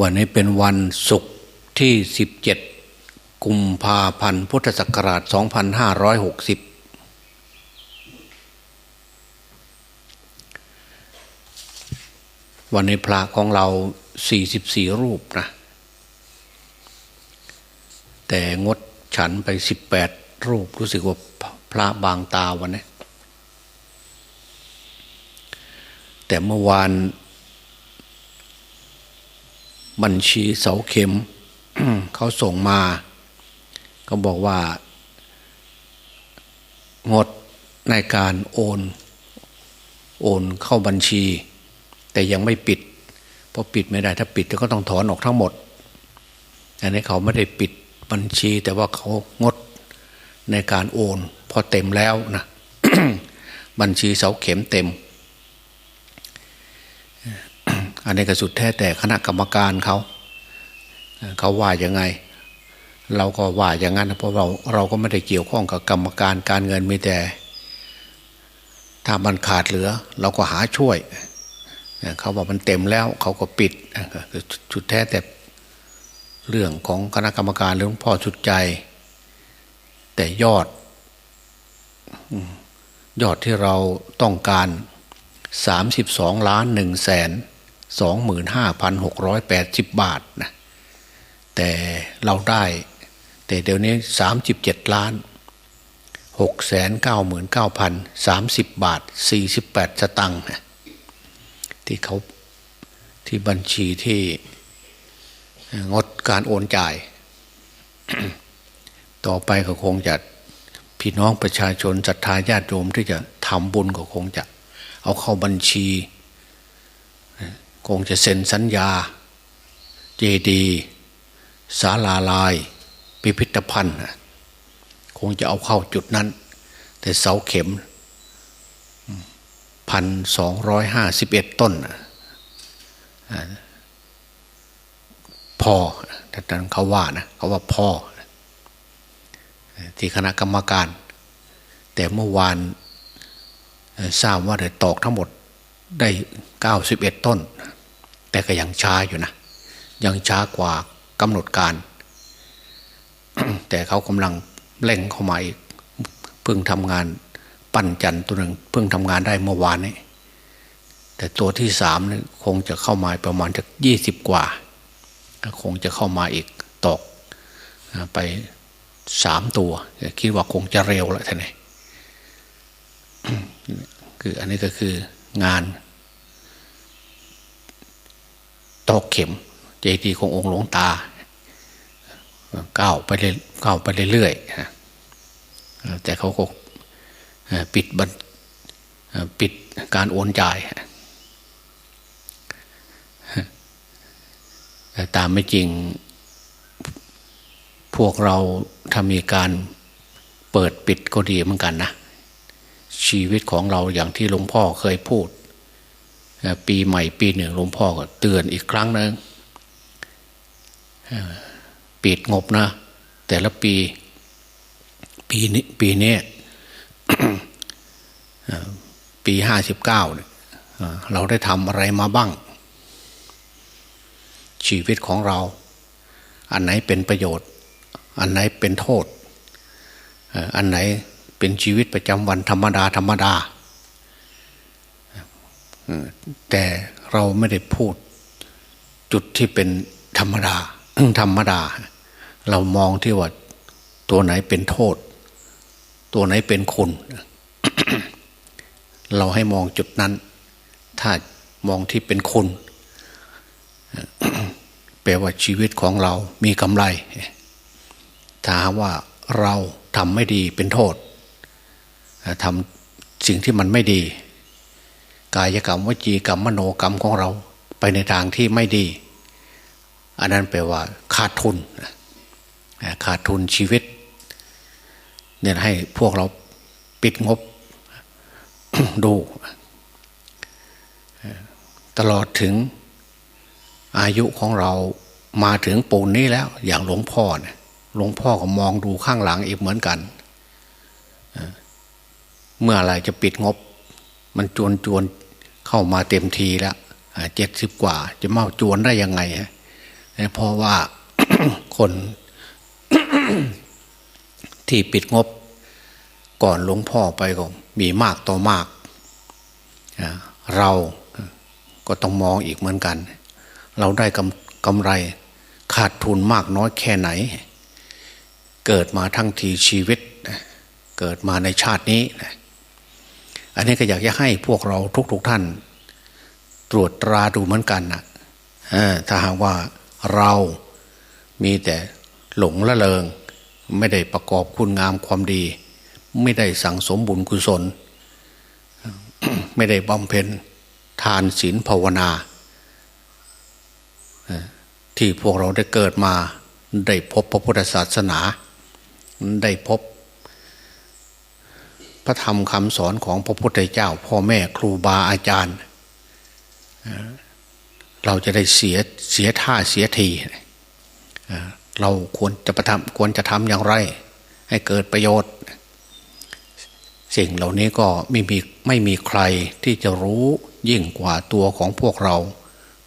วันนี้เป็นวันศุกร์ที่ 17 กุมภาพันธ์พุทธศักราช 2560 วันนี้พระของเรา 44 รูปนะ แต่งดฉันไป 18 รูปรู้สึกว่าพระบางตาวันนี้ แต่เมื่อวาน บัญชีเสาเข็มเขาส่งมา ก็บอกว่า งดในการโอนโอนเข้าบัญชี แต่ยังไม่ปิดเพราะปิดไม่ได้ถ้าปิดก็ต้องถอนออกทั้งหมดอันนี้เขาไม่ได้ปิดบัญชี แต่ว่าเขางดในการโอน พอเต็มแล้วนะบัญชีเสาเข็มเต็ม อันนี้ก็สุดแท้แต่คณะกรรมการเขาเขาว่ายังไง เราก็ว่าอย่างนั้นเพราะเราเราก็ไม่ได้เกี่ยวข้องกับกรรมการการเงินมีแต่ ถ้ามันขาดเหลือ เราก็หาช่วยเขาบอกมันเต็มแล้วเขาก็ปิดสุดแท้แต่เรื่องของคณะกรรมการเรื่องพ่อสุดใจ แต่ยอด ยอดที่เราต้องการสามสิบสองล้านหนึ่งแสน สองหมื่นห้าพันหกร้อยแปดสิบบาทนะแต่เราได้ แต่เดี๋ยวนี้สามสิบเจ็ดล้านหกแสนเก้าหมื่นเก้าพันสามสิบบาทสี่สิบแปดสตังค์นะที่เขาที่บัญชีที่งดการโอนจ่าย ต่อไปก็คงจะพี่น้องประชาชนศรัทธาญาติโยมที่จะทำบุญก็คงจะ เอาเข้าบัญชี คงจะเซ็นสัญญา เจดีศาลาลาย พิพิธภัณฑ์ คงจะเอาเข้าจุดนั้น แต่เสาเข็มพันสองร้อยห้าสิบเอ็ดต้นพอแต่นั้นเขาว่านะเขาว่าพ่อที่คณะกรรมการ แต่เมื่อวานทราบว่าได้ตอกทั้งหมดได้เก้าสิบเอ็ดต้น แต่ก็ยังช้าอยู่นะ ยังช้ากว่ากำหนดการ แต่เขากำลังเร่งเข้ามาอีก เพิ่งทำงานปั้นจันตัวหนึ่งเพิ่งทำงานได้เมื่อวานนี้แต่ตัวที่สามนี่คงจะเข้ามาประมาณจากยี่สิบกว่า คงจะเข้ามาอีกตกไปสามตัว คิดว่าคงจะเร็วแล้วท่านนี่คืออันนี้ก็คืองาน ตอกเข็ม เจดีย์ขององค์หลวงตาก้าวไปเรื่อยก้าวไปเรื่อยๆแต่เขาก็ปิดบันปิดการโอนจ่ายแต่ตามไม่จริง พวกเราถ้ามีการเปิดปิดก็ดีเหมือนกันนะ ชีวิตของเราอย่างที่หลวงพ่อเคยพูด ปีใหม่ปีหนึ่งหลวงพ่อก็เตือนอีกครั้งนึงปิดงบนะ แต่ละปี ปีนี้ปีนี้ปีห้าสิบเก้าเราได้ทำอะไรมาบ้าง ชีวิตของเรา อันไหนเป็นประโยชน์ อันไหนเป็นโทษ อันไหนเป็นชีวิตประจำวันธรรมดาธรรมดา แต่เราไม่ได้พูดจุดที่เป็นธรรมดาธรรมดา เรามองที่ว่าตัวไหนเป็นโทษ ตัวไหนเป็นคุณ เราให้มองจุดนั้น ถ้ามองที่เป็นคุณแปลว่าชีวิตของเรามีกำไรถ้าว่าเราทำไม่ดีเป็นโทษทำสิ่งที่มันไม่ดี กายกรรมวจีกรรมมโนกรรมของเราไปในทางที่ไม่ดี อันนั้นแปลว่า ขาดทุนขาดทุนชีวิตเนี่ยให้พวกเราปิดงบดู ตลอดถึงอายุของเรามาถึงปูนนี้แล้ว อย่างหลวงพ่อเนี่ยหลวงพ่อก็มองดูข้างหลังอีกเหมือนกัน เมื่อไรจะปิดงบ มันจวนจวนเข้ามาเต็มทีแล้วเจ็ดสิบกว่า จะมาจวนได้ยังไงเพราะว่าคนที่ปิดงบก่อนหลวงพ่อไปก็มีมากต่อมาก เราก็ต้องมองอีกเหมือนกัน เราได้กำกำไรขาดทุนมากน้อยแค่ไหน เกิดมาทั้งทีชีวิต เกิดมาในชาตินี้ อันนี้ก็อยากจะให้พวกเราทุกๆทท่าน ตรวจตราดูเหมือนกันนะถ้าหากว่าเรามีแต่หลงละเลงไม่ได้ประกอบคุณงามความดี ไม่ได้สั่งสมบุญกุศล ไม่ได้บำเพ็ญทานศีลภาวนา ที่พวกเราได้เกิดมาได้พบพระพุทธศาสนา ได้พบ ระธรรมคำสอนของพระพุทธเจ้า พ่อแม่ครูบาอาจารย์ เราจะได้เสียเสียท่าเสียที เราควรจะประทำควรจะทำอย่างไร ให้เกิดประโยชน์ สิ่งเหล่านี้ก็ไม่มีไม่มีใครที่จะรู้ยิ่งกว่าตัวของพวกเรา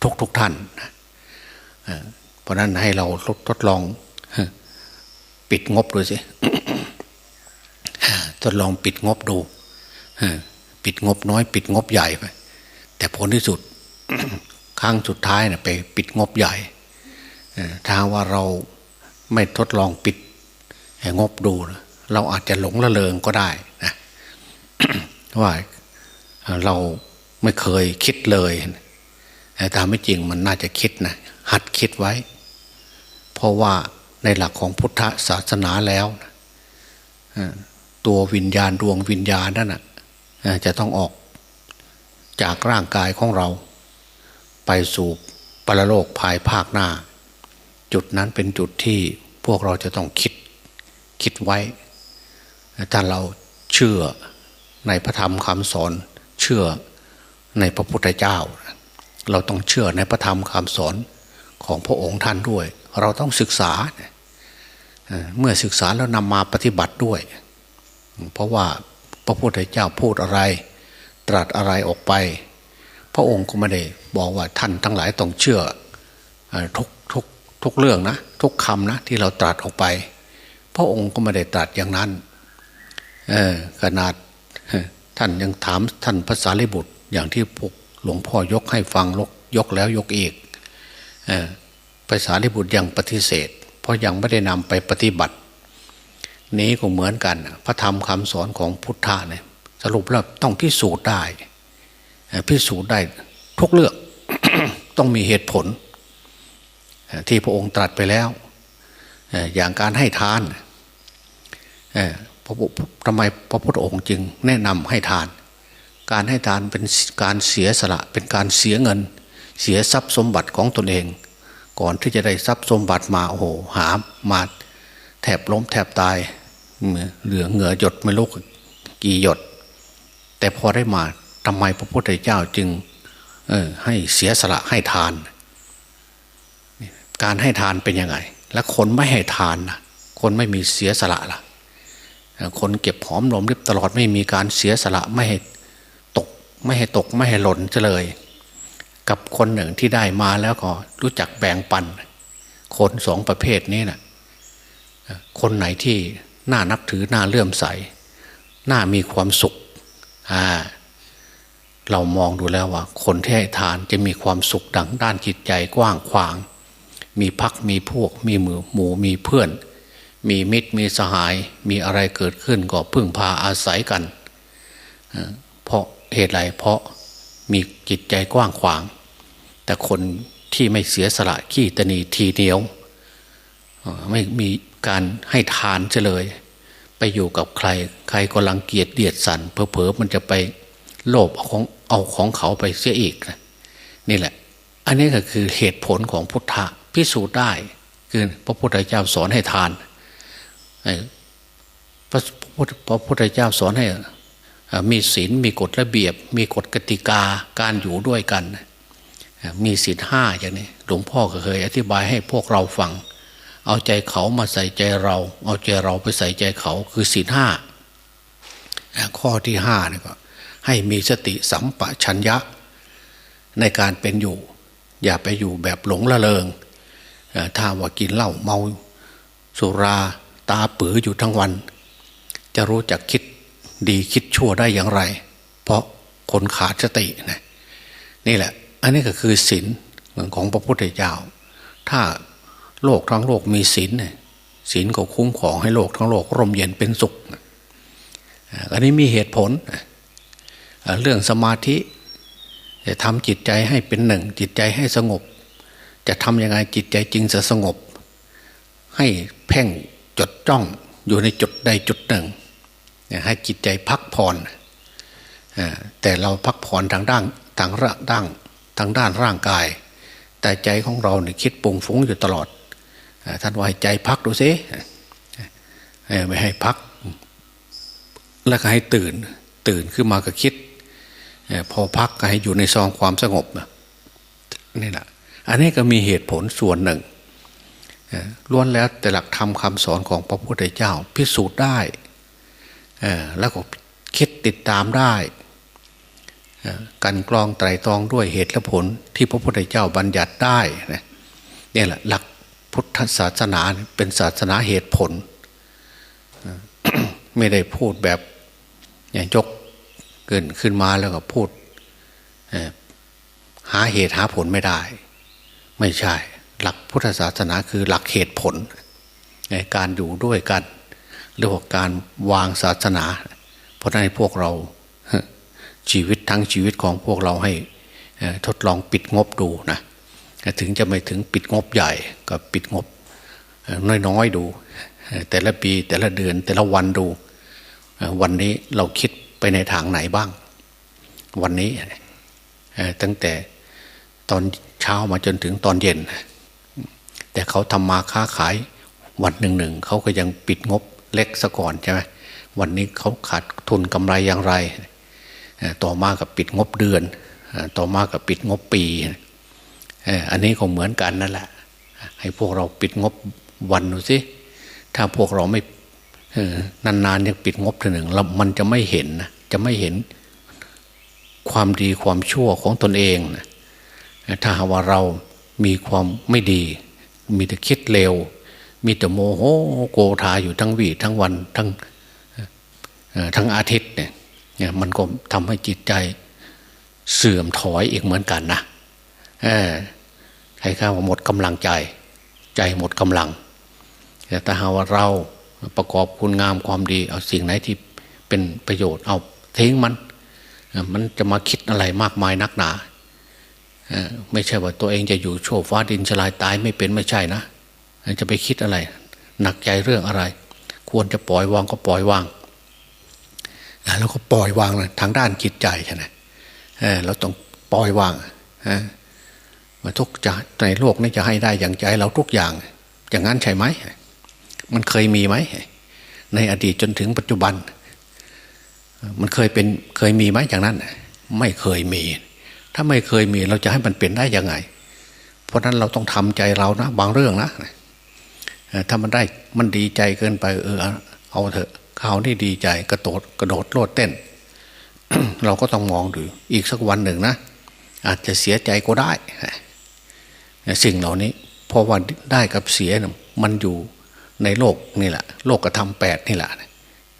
ทุกทุกท่านเพราะนั้นให้เราทดลองปิดงบดูสิ ทดลองปิดงบดูปิดงบน้อย ปิดงบใหญ่ไปแต่ผลที่สุดครั้งสุดท้ายนะไปปิดงบใหญ่ถ้าว่าเราไม่ทดลองปิดงบดูเราอาจจะหลงละเลงก็ได้นะว่าเราไม่เคยคิดเลยแต่ตามไม่จริงมันน่าจะคิดนะหัดคิดไว้ เพราะว่าในหลักของพุทธศาสนาแล้ว ตัววิญญาณดวงวิญญาณนั่นนะจะต้องออกจากร่างกายของเรา ไปสู่ปรโลกภายภาคหน้า จุดนั้นเป็นจุดที่พวกเราจะต้องคิดคิดไว้ ถ้าเราเชื่อในพระธรรมคำสอน เชื่อในพระพุทธเจ้า เราต้องเชื่อในพระธรรมคำสอนของพระองค์ท่านด้วย เราต้องศึกษา เมื่อศึกษาแล้วนำมาปฏิบัติด้วย เพราะว่าพระพุทธเจ้าพูดอะไร ตรัสอะไรออกไป พระองค์ก็ไม่ได้บอกว่าท่านทั้งหลายต้องเชื่อทุกทุกทุกเรื่องนะ ทุกคำนะที่เราตรัสออกไป พระองค์ก็ไม่ได้ตรัสอย่างนั้นขนาดท่านยังถามท่านภาษาลิบุตรอย่างที่พวกหลวงพ่อยกให้ฟังลกยกแล้วยกอีกภาษาลิบุตรยังปฏิเสธ เพราะยังไม่ได้นำไปปฏิบัติ นี้ก็เหมือนกัน พระธรรมคำสอนของพุทธะเนี่ยสรุปแล้วต้องพิสูจน์ได้พิสูจน์ได้ทุกเรื่องต้องมีเหตุผล ที่พระองค์ตรัสไปแล้ว อย่างการให้ทานพระทำไมพระพุทธองค์จึงแนะนำให้ทาน การให้ทานเป็นการเสียสละเป็นการเสียเงิน เสียทรัพย์สมบัติของตนเอง ก่อนที่จะได้ทรัพย์สมบัติมาโอ้โหหามาแทบล้มแทบตาย เหลือเหงื่อหยดไม่รู้กี่หยด แต่พอได้มาทำไมพระพุทธเจ้าจึงให้เสียสละให้ทาน การให้ทานเป็นยังไง และคนไม่ให้ทานนะคนไม่มีเสียสละล่ะ คนเก็บหอมรอมริบตลอดไม่มีการเสียสละไม่ให้ตก ไม่ให้ตกไม่ให้หล่นเลย กับคนหนึ่งที่ได้มาแล้วก็รู้จักแบ่งปัน คนสองประเภทนี้นะ่ะคนไหนที่ น่านับถือน่าเลื่อมใส น่ามีความสุขอ่าเรามองดูแล้วว่า คนที่ให้ทานจะมีความสุขดังด้านจิตใจกว้างขวาง มีพักมีพวก มีมือหมูมีเพื่อน มีมิตรมีสหาย มีอะไรเกิดขึ้นก็พึ่งพาอาศัยกัน เพราะเหตุไรเพราะมีจิตใจกว้างขวาง แต่คนที่ไม่เสียสละขี้ตนีทีเดียว ไม่มี การให้ทานเลย ไปอยู่กับใคร ใครก็ลังเกียจเดียดสันเพอเพอมันจะไปโลภเอาของเอาของเขาไปเสียอีกนี่แหละ อันนี้ก็คือเหตุผลของพุทธะพิสูจน์ได้คือพระพุทธเจ้าสอนให้ทานพระพระพุทธเจ้าสอนให้มีศีลมีกฎระเบียบ มีกฎกติกาการอยู่ด้วยกัน มีศีลห้าอย่างนี้หลวงพ่อก็เคยอธิบายให้พวกเราฟัง เอาใจเขามาใส่ใจเรา เอาใจเราไปใส่ใจเขาคือศีลห้าข้อที่ห้านี่ก็ให้มีสติสัมปชัญญะ ในการเป็นอยู่ อย่าไปอยู่แบบหลงละเลงถ้าว่ากินเหล้าเมาสุราตาปืออยู่ทั้งวัน จะรู้จักคิดดีคิดชั่วได้อย่างไร เพราะคนขาดสตินะนี่แหละ อันนี้ก็คือศีลของพระพุทธเจ้า ถ้า โลกทั้งโลกมีศีลศีลก็คุ้มของให้โลกทั้งโลกร่มเย็นเป็นสุข อันนี้มีเหตุผล เรื่องสมาธิจะทำจิตใจให้เป็นหนึ่ง จิตใจให้สงบ จะทำยังไงจิตใจจริงจะสงบ ให้เพ่งจดจ้องอยู่ในจุดใดจุดหนึ่ง ให้จิตใจพักผ่อนแต่เราพักผ่อนทางด้านทางร่างด้านทางด้านร่างกาย แต่ใจของเราเนี่ยคิดปุงฟุ้งอยู่ตลอด ท่านว่าให้ใจพักดูซิไม่ให้พัก แล้วก็ให้ตื่น ตื่นขึ้นมาก็คิด พอพักก็ให้อยู่ในซองความสงบนี่แหละอันนี้ก็มีเหตุผลส่วนหนึ่งล้วนแล้วแต่หลักธรรมคาสอนของพระพุทธเจ้า พิสูจน์ได้แล้วก็คิดติดตามได้การกรองไตรตรองด้วยเหตุและผลที่พระพุทธเจ้าบัญญัติได้นี่แหละหลัก พุทธศาสนาเป็นศาสนาเหตุผล ไม่ได้พูดแบบอย่างยกเกินขึ้นมาแล้วก็พูดหาเหตุหาผลไม่ได้ ไม่ใช่ หลักพุทธศาสนาคือหลักเหตุผลในการอยู่ด้วยกันเรื่องการวางศาสนา เพราะนั้นพวกเราชีวิตทั้งชีวิตของพวกเราให้ทดลองปิดงบดูนะ ถึงจะไม่ถึงปิดงบใหญ่ก็ปิดงบน้อยๆดู แต่ละปีแต่ละเดือนแต่ละวันดู วันนี้เราคิดไปในทางไหนบ้าง วันนี้ตั้งแต่ตอนเช้ามาจนถึงตอนเย็น แต่เขาทำมาค้าขายวันหนึ่งหนึ่งเขาก็ยังปิดงบเล็กซะก่อนใช่ไหมวันนี้เขาขาดทุนกำไรอย่างไร ต่อมากับปิดงบเดือน ต่อมากับปิดงบปี อันนี้ก็เหมือนกันนั่นแหละ ให้พวกเราปิดงบวันดูสิถ้าพวกเราไม่นานๆยังปิดงบทีหนึ่งแล้วมันจะไม่เห็นนะจะไม่เห็นความดีความชั่วของตนเองนะถ้าหาว่าเรามีความไม่ดี มีแต่คิดเร็วมีแต่โมโหโกธาอยู่ทั้งวีทั้งวันทั้งทั้งอาทิตย์เนี่ย มันก็ทำให้จิตใจเสื่อมถอยอีกเหมือนกันนะ ให้ข้าวหมดกำลังใจ ใจหมดกำลัง แต่ถ้าหาว่าเราประกอบคุณงามความดี เอาสิ่งไหนที่เป็นประโยชน์เอาทิ้งมัน มันจะมาคิดอะไรมากมายนักหนาไม่ใช่ว่าตัวเองจะอยู่โชว์ฟ้าดินชลายตายไม่เป็นไม่ใช่นะจะไปคิดอะไร หนักใจเรื่องอะไร ควรจะปล่อยวางก็ปล่อยวางแล้วก็ปล่อยวางเลยทางด้านจิตใจใช่ไหมเราต้องปล่อยวาง มาทุกจะในโลกนี้จะให้ได้อย่างใจเราทุกอย่าง อย่างนั้นใช่ไหมมันเคยมีไหมในอดีตจนถึงปัจจุบัน มันเคยเป็นเคยมีไหมอย่างนั้น ไม่เคยมี ถ้าไม่เคยมีเราจะให้มันเป็นได้ยังไง เพราะนั้นเราต้องทำใจเรานะบางเรื่องนะถ้ามันได้มันดีใจเกินไป เออ เอาเถอะเขาวที่ดีใจกระโดดกระโดดโลดเต้น เราก็ต้องมองดูอีกสักวันหนึ่งนะอาจจะเสียใจก็ได้ สิ่งเหล่านี้ เพราะว่าได้กับเสียมันอยู่ในโลกนี่แหละ โลกกระทำแปดนี่แหละ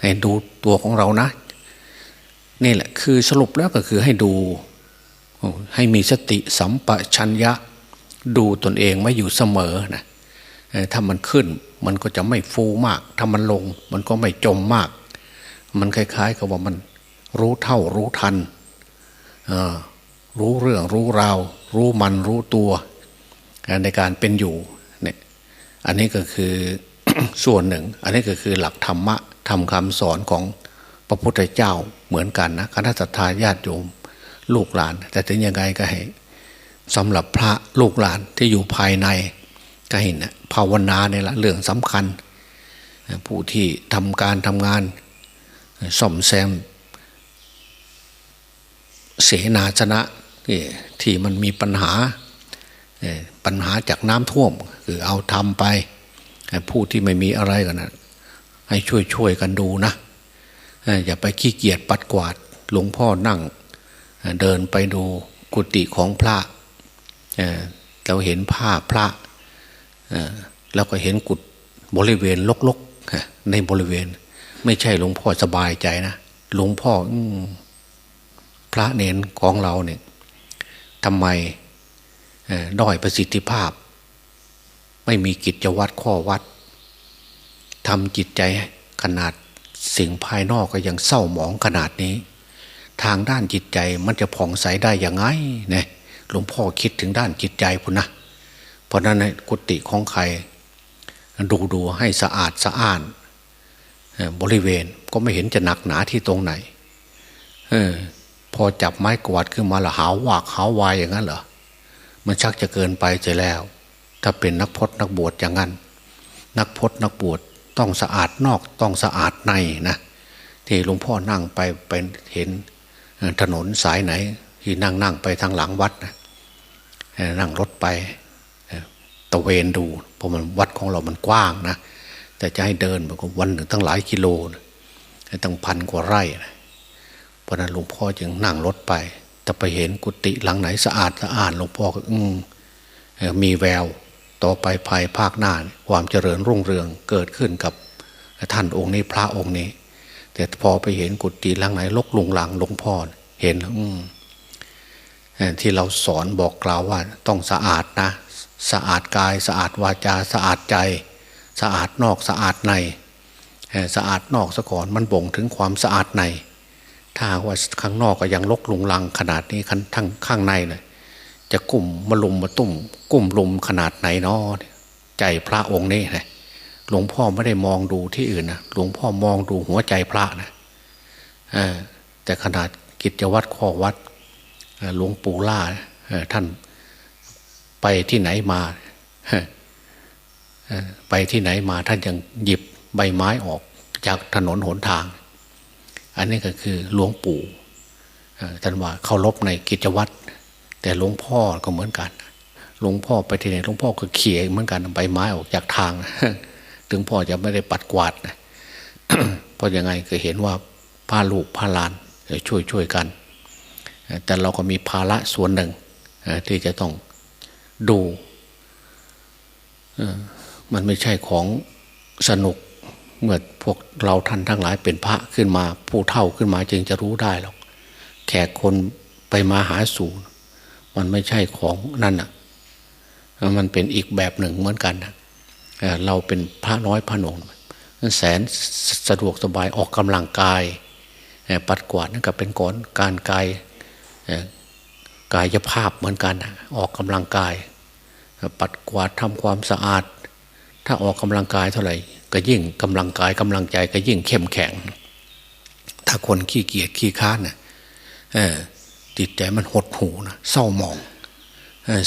ให้ดูตัวของเรานะ นี่แหละ คือสรุปแล้วก็คือให้ดู ให้มีสติสัมปชัญญะ ดูตนเองไม่อยู่เสมอนะถ้ามันขึ้นมันก็จะไม่ฟูมาก ถ้ามันลงมันก็ไม่จมมาก มันคล้าย ๆ กับว่ามันรู้เท่ารู้ทัน รู้เรื่องรู้ราว รู้มันรู้ตัว ในการเป็นอยู่เนี่ยอันนี้ก็คือส่วนหนึ่ง อันนี้ก็คือหลักธรรมะทำคำสอนของพระพุทธเจ้าเหมือนกันนะคณะสัตยาญาติโยมลูกหลาน แต่ถึงยังไงก็ให้สำหรับพระลูกหลานที่อยู่ภายในก็เห็นนะภาวนาเนี่ยละเรื่องสำคัญ ผู้ที่ทำการทำงานซ่อมแซม เสนาชนะที่มันมีปัญหา ปัญหาจากน้ำท่วม คือเอาทำไปผู้ที่ไม่มีอะไรกันนะให้ช่วยช่วยกันดูนะอย่าไปขี้เกียจปัดกวาดหลวงพ่อนั่ง เดินไปดูกุฏิของพระเราเห็นผ้าพระแล้วก็เห็นกุดบริเวณลกๆในบริเวณ ไม่ใช่หลวงพ่อสบายใจนะหลวงพ่ออพระเนนของเราเนี่ยทำไม ด้อยประสิทธิภาพ ไม่มีกิจวัตรข้อวัดทำจิตใจขนาดสิ่งภายนอกก็ยังเศร้าหมองขนาดนี้ ทางด้านจิตใจมันจะผ่องใสได้ยังไงเนี่ยหลวงพ่อคิดถึงด้านจิตใจพุ่นนะเพราะนั้นในกุฏิของใคร ดูดูให้สะอาดสะอ้านบริเวณก็ไม่เห็นจะหนักหนาที่ตรงไหนออพอจับไม้กวาดขึ้นมาละหาวากหาววายอย่างนั้นเหรอ มันชักจะเกินไปเสียแล้ว ถ้าเป็นนักพจนักบวชอย่างนั้น นักพจนักบวชต้องสะอาดนอกต้องสะอาดในนะที่หลวงพ่อนั่งไปเป็นเห็นถนนสายไหน ที่นั่งนั่งไปทางหลังวัดนะนั่งรถไปตะเวนดูเพราะมันวัดของเรามันกว้างนะแต่จะให้เดินมันก็วันหนึ่งตั้งหลายกิโลนะตั้งพันกว่าไร่นะเพราะนั้นหลวงพ่อจึงนั่งรถไป ไปเห็นกุฏิหลังไหนสะอาดสะอาดหลวงพ่อก็อืมมีแววต่อไปภายภาคหน้าความเจริญรุ่งเรืองเกิดขึ้นกับท่านองค์นี้พระองค์นี้ แต่พอไปเห็นกุฏิหลังไหนลกลุงหลังหลวงพ่อเห็นอืมที่เราสอนบอกกล่าวว่าต้องสะอาดนะ สะอาดกาย สะอาดวาจาสะอาดใจ สะอาดนอกสะอาดในสะอาดนอกซะก่อนมันบ่งถึงความสะอาดใน ถ้าว่าข้างนอกก็ยังลกลุงลังขนาดนี้ข้างทั้งข้างในเลยจะกลุ่มมาลุมมาตุ่มกลุ่มลุมขนาดไหนเนาะใจพระองค์นี่นะหลวงพ่อไม่ได้มองดูที่อื่นนะหลวงพ่อมองดูหัวใจพระนะแต่ขนาดกิจวัตรข้อวัดหลวงปู่ล่าท่านไปที่ไหนมาไปที่ไหนมาท่านยังหยิบใบไม้ออกจากถนนหนทาง อันนี้ก็คือหลวงปู่ท่านว่าเคารพในกิจวัตรแต่หลวงพ่อก็เหมือนกัน หลวงพ่อไปที่ไหนหลวงพ่อก็เขี่ยเหมือนกันใบไม้ออกจากทางถึงพ่อจะไม่ได้ปัดกวาดนะเพราะยังไงก็เห็นว่าพาลูกพาลานช่วยช่วยกัน แต่เราก็มีภาระส่วนหนึ่งที่จะต้องดูมันไม่ใช่ของสนุก เมื่อพวกเราท่านทั้งหลายเป็นพระขึ้นมา ผู้เท่าขึ้นมาจึงจะรู้ได้หรอกแขกคนไปมาหาสู่มันไม่ใช่ของนั่นอะ มันเป็นอีกแบบหนึ่งเหมือนกันนะเราเป็นพระน้อยพระหนงแสนสะดวกสบายออกกำลังกาย ปัดกวาดนั่นก็เป็นก่อนการกายกายภาพเหมือนกันออกกำลังกาย ปัดกวาดทำความสะอาด ถ้าออกกำลังกายเท่าไหร่ ก็ยิ่งกำลังกายกำลังใจก็ยิ่งเข้มแข็ง ถ้าคนขี้เกียจขี้ค้านน่ะเออจิตใจมันหดหูนะเศร้าหมอง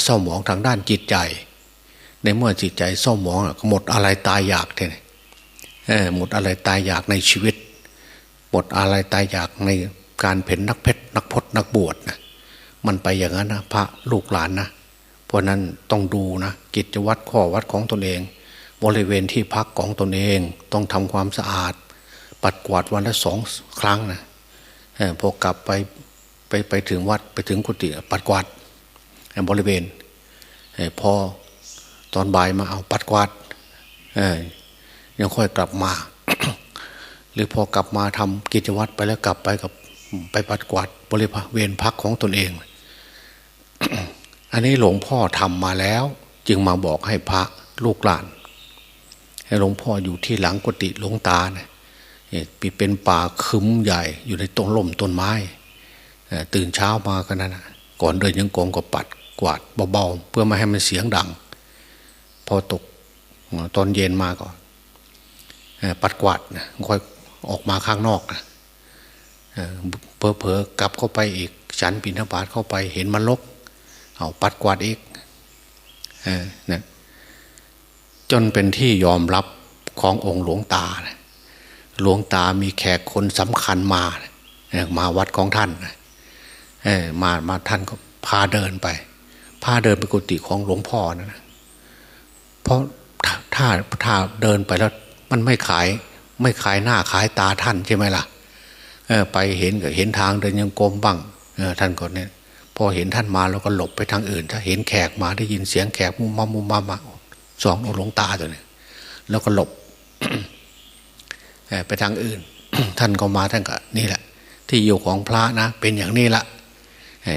เศร้าหมองทางด้านจิตใจ ในเมื่อจิตใจเศร้าหมองน่ะก็หมดอะไรตายอยากเท่นี่เออหมดอะไรตายอยากในชีวิต หมดอะไรตายอยากในการเป็นนักเพชรนักพจนักบวชนะมันไปอย่างนั้นนะพระลูกหลานนะเพราะนั้นต้องดูนะกิจวัตรข้อวัดของตนเอง บริเวณที่พักของตนเองต้องทำความสะอาด ปัดกวาดวันละสองครั้งนะพอกลับไปไปไปถึงวัดไปถึงกุฏิปัดกวาดบริเวณพอตอนบ่ายมาเอาปัดกวาดยังค่อยกลับมา หรือพอกลับมาทำกิจวัตรไปแล้วกลับไปกับไปปัดกวาดบริเวณพักของตนเอง อันนี้หลวงพ่อทำมาแล้ว จึงมาบอกให้พระลูกหลาน ห้หลวงพ่ออยู่ที่หลังกุฏิหลวงตาเนี่ยปีเป็นป่าคึมใหญ่อยู่ในต้นล่มต้นไม้ตื่นเช้ามาก็นั่นนะก่อนเดินยังกงก็ปัดกวาดเบาๆเพื่อไม่ให้มันเสียงดัง พอตกตอนเย็นมาก่อนปัดกวาดนะค่อยออกมาข้างนอกนะเอ่อเผลอๆกลับเข้าไปอีกฉันปิณฑบาตเข้าไปเห็นมันลกเอาปัดกวาดอีกเออนะ จนเป็นที่ยอมรับขององค์หลวงตานะหลวงตามีแขกคนสำคัญมานะมาวัดของท่านนะเออมามาท่านก็พาเดินไป พาเดินไปกุฏิของหลวงพ่อนะเพราะถ้าถ้าเดินไปแล้วมันไม่ขายไม่ขายหน้าขายตาท่านใช่ไหมล่ะเออไปเห็นก็เห็นทางเดินยังกลมบ้างท่านก็เนี่ยพอเห็นท่านมาเราก็หลบไปทางอื่น ถ้าเห็นแขกมาได้ยินเสียงแขกมุมมามุมมามา สองหลวงตาตัวนี้แล้วก็หลบไปทางอื่น ท่านก็มาท่านก็นี่แหละ ที่อยู่ของพระนะ เป็นอย่างนี้ละ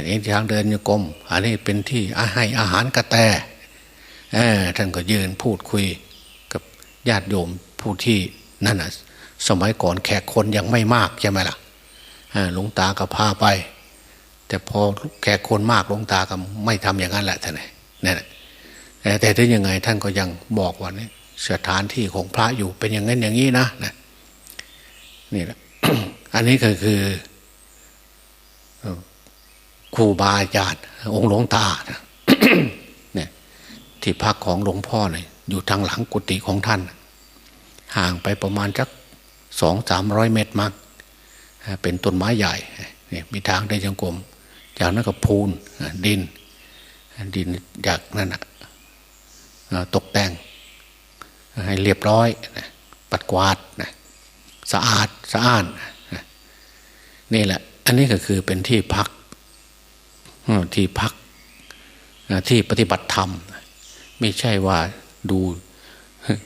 นี่ทางเดินโยกมอันนี้เป็นที่ให้อาหารกระแตท่านก็ยืนพูดคุยกับญาติโยมผู้ที่นั่นน่ะสมัยก่อนแขกคนยังไม่มากใช่ไหมล่ะหลวงตาก็พาไป แต่พอแขกคนมากหลวงตาก็ไม่ทำอย่างนั้นแหละท่านนี่น แต่ถึงยังไงท่านก็ยังบอกว่านี่สถานที่ของพระอยู่เป็นอย่างนั้นอย่างนี้นะนะนี่แหละอันนี้ก็คือครูบาอาจารย์องค์หลวงตาเนี่ยที่พักของหลวงพ่อเนี่ยอยู่ทางหลังกุฏิของท่าน ห่างไปประมาณสักสองสามร้อยเมตรมั้งเป็นต้นไม้ใหญ่เนี่ยมีทางได้จังกรมจากนั้นก็พูนดิน ดินจากนั่น ตกแต่ง ให้เรียบร้อยปัดกวาดนะสะอาดสะอ้านนี่แหละ อันนี้ก็คือเป็นที่พักที่พักที่ปฏิบัติธรรม ไม่ใช่ว่าดู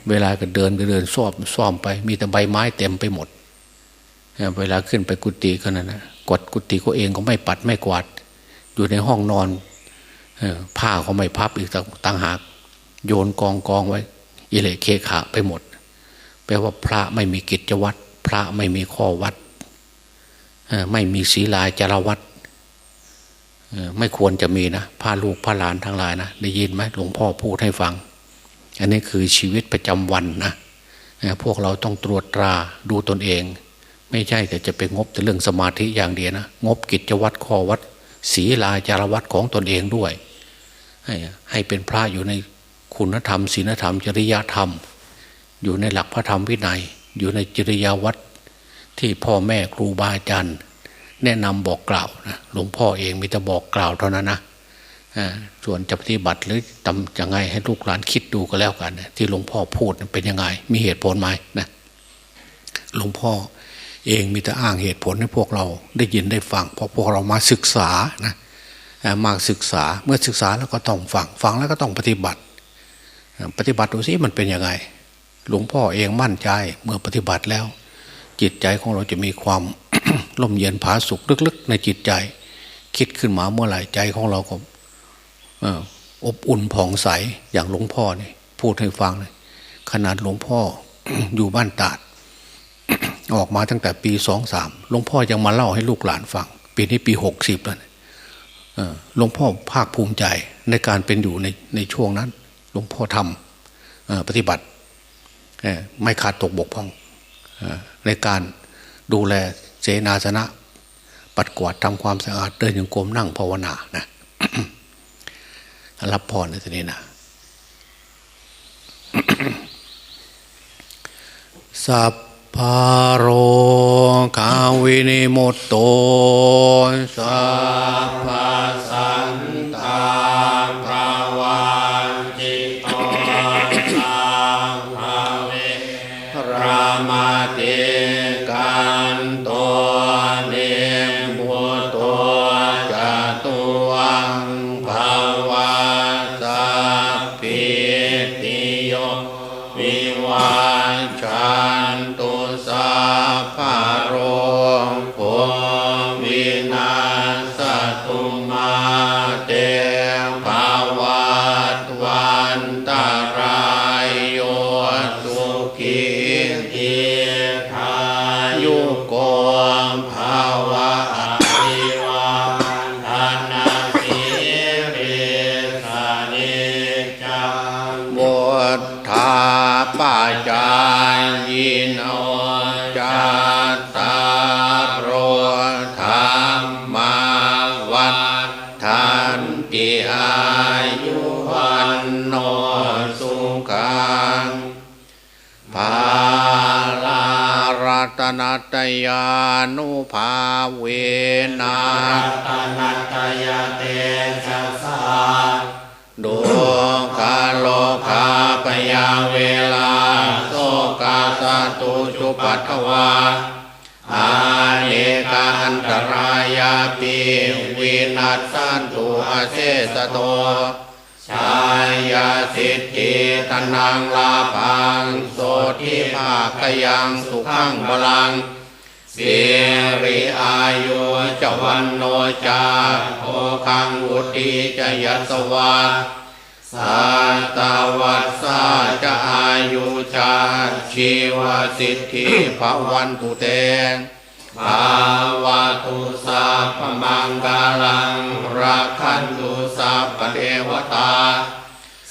เวลาก็เดินก็เดินซ่อมซ่อมไป มีแต่ใบไม้เต็มไปหมด เวลาขึ้นไปกุฏิก็นั่นนะกดกุฏิก็เองก็ไม่ปัดไม่กวาด อยู่ในห้องนอนผ้าก็ไม่พับอีกต่างหาก โยนกองกองไว้ อิเลเคขาไปหมด แปลว่าพระไม่มีกิจวัตรพระไม่มีข้อวัดไม่มีศีลายจารวัดไม่ควรจะมีนะพาลูกพาหลานทั้งหลายนะได้ยินไหมหลวงพ่อพูดให้ฟัง อันนี้คือชีวิตประจำวันนะพวกเราต้องตรวจตราดูตนเอง ไม่ใช่แต่จะไปงบแต่เรื่องสมาธิอย่างเดียวนะงบกิจวัตรข้อวัดศีลาจารวัดของตนเองด้วย ให้ให้เป็นพระอยู่ใน คุณธรรมศีลธรรม จริยธรรม อยู่ในหลักพระธรรมวินัย อยู่ในจริยวัดที่พ่อแม่ครูบาอาจารย์แนะนำบอกกล่าวนะหลวงพ่อเองมีแต่บอกกล่าวเท่านั้นนะส่วนจะปฏิบัติหรือทำยังไงให้ลูกหลานคิดดูก็แล้วกันที่หลวงพ่อพูดเป็นยังไง มีเหตุผลไหมนะหลวงพ่อเองมีแต่อ้างเหตุผลให้พวกเราได้ยินได้ฟังเพราะพวกเรามาศึกษานะมาศึกษาเมื่อศึกษาแล้วก็ต้องฟังฟังแล้วก็ต้องปฏิบัติ ปฏิบัติดูสิมันเป็นยังไง หลวงพ่อเองมั่นใจเมื่อปฏิบัติแล้ว จิตใจของเราจะมีความลมเย็นผาสุกลึกๆ ในจิตใจ คิดขึ้นมาเมื่อไหร่ใจของเราก็อบอุ่นผ่องใสอย่างหลวงพ่อนี่พูดให้ฟังเลยขนาดหลวงพ่ออยู่บ้านตาด ออกมาตั้งแต่ปีสองสามหลวงพ่อยังมาเล่าให้ลูกหลานฟัง ปีนี้ปีหกสิบแล้วหลวงพ่อภาคภูมิใจในการเป็นอยู่ในในช่วงนั้น หลวงพ่อทำปฏิบัติไม่ขาดตกบกพร่องในการดูแลเสนาสนะ ปัดกวาดทำความสะอาดเดินยังกรมนั่งภาวนานะรับพรในทีนี้นะสัพพาโรกาวินิมตโตสัพพสันตา นัตยานุภาเวนัตนัตยเตชะสาดูกาโลคาปยาเวลาโสกาสตุจุปัตวาอาเนกาอันตรายาปีวินัสสันตุอาเสสโตชายาสิทธิตนังลาพัง ทิภาคยังสุขังบาลังสิริอายุจวันโนจาโอคังวุติจยัสวาสาตาวัสสาจะอายุชาชีวสิทธิภวันตุเตภาวะตุสัพมังกาลังรักขันตุสัพพเทวตา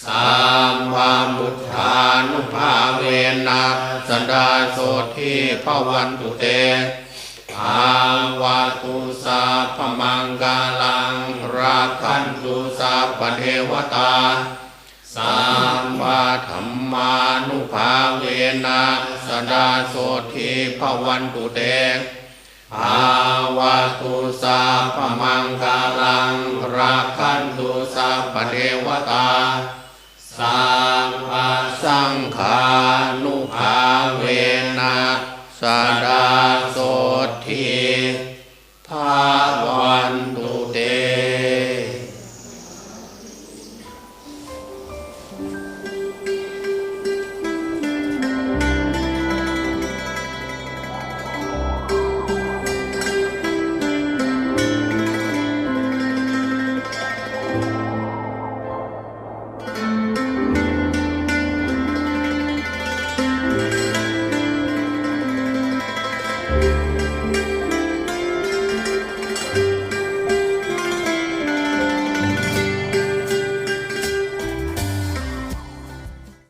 สัมมาบุทธานุภาเวนัสดาโสทิภวันตุเตภาวะตุสัพมังกาลังรักขันตุสัพพเทวตาสัมมาธรรมานุภาเวนัสดาโสทิภวันตุเตภาวะตุสัพมังคาลังรักขันตุสัพพเทวตา สั